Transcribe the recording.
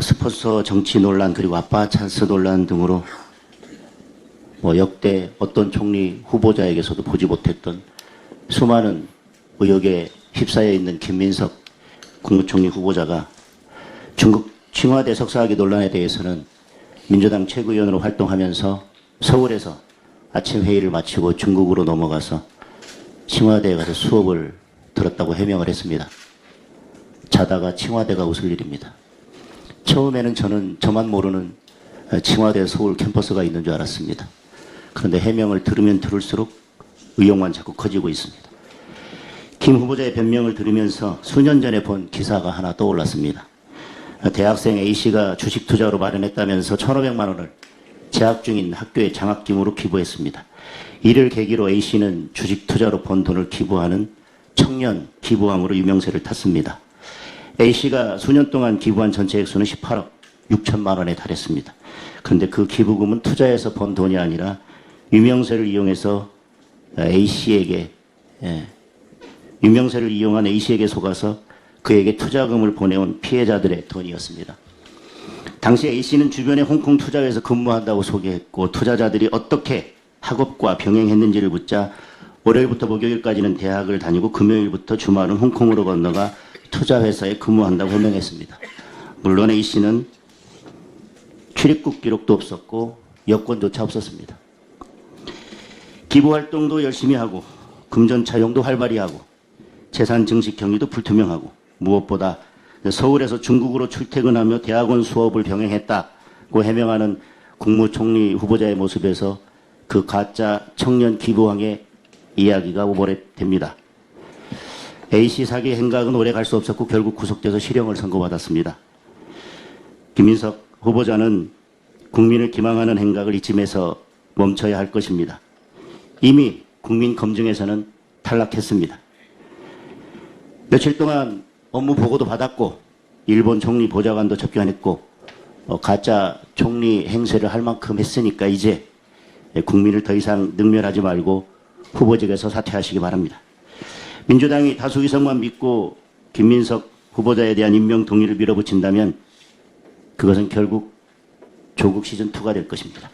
스폰서 정치 논란 그리고 아빠 찬스 논란 등으로 뭐 역대 어떤 총리 후보자에게서도 보지 못했던 수많은 의혹에 휩싸여 있는 김민석 국무총리 후보자가 중국 청와대 석사학위 논란에 대해서는 민주당 최고위원으로 활동하면서 서울에서 아침 회의를 마치고 중국으로 넘어가서 청와대에 가서 수업을 들었다고 해명을 했습니다. 자다가 청와대가 웃을 일입니다. 처음에는 저는 저만 모르는 청와대 서울 캠퍼스가 있는 줄 알았습니다. 그런데 해명을 들으면 들을수록 의혹만 자꾸 커지고 있습니다. 김 후보자의 변명을 들으면서 수년 전에 본 기사가 하나 떠올랐습니다. 대학생 A씨가 주식 투자로 마련했다면서 1,500만 원을 재학 중인 학교에 장학금으로 기부했습니다. 이를 계기로 A씨는 주식 투자로 번 돈을 기부하는 청년 기부왕으로 유명세를 탔습니다. A씨가 수년 동안 기부한 전체 액수는 18억 6천만 원에 달했습니다. 그런데 그 기부금은 투자해서 번 돈이 아니라 유명세를 이용해서 A씨에게 예, 유명세를 이용한 A씨에게 속아서 그에게 투자금을 보내온 피해자들의 돈이었습니다. 당시 A씨는 주변에 홍콩 투자회에서 근무한다고 소개했고 투자자들이 어떻게 학업과 병행했는지를 묻자 월요일부터 목요일까지는 대학을 다니고 금요일부터 주말은 홍콩으로 건너가 투자회사에 근무한다고 해명했습니다. 물론 A씨는 출입국 기록도 없었고 여권조차 없었습니다. 기부 활동도 열심히 하고 금전 차용도 활발히 하고 재산 증식 경위도 불투명하고 무엇보다 서울에서 중국으로 출퇴근하며 대학원 수업을 병행했다고 해명하는 국무총리 후보자의 모습에서 그 가짜 청년 기부왕의 이야기가 오버랩됩니다. A씨 사기 행각은 오래 갈 수 없었고 결국 구속돼서 실형을 선고받았습니다. 김민석 후보자는 국민을 기망하는 행각을 이쯤에서 멈춰야 할 것입니다. 이미 국민 검증에서는 탈락했습니다. 며칠 동안 업무 보고도 받았고 일본 총리 보좌관도 접견했고 어, 가짜 총리 행세를 할 만큼 했으니까 이제 국민을 더 이상 능멸하지 말고 후보직에서 사퇴하시기 바랍니다. 민주당이 다수 의석만 믿고 김민석 후보자에 대한 임명 동의를 밀어붙인다면 그것은 결국 조국 시즌2가 될 것입니다.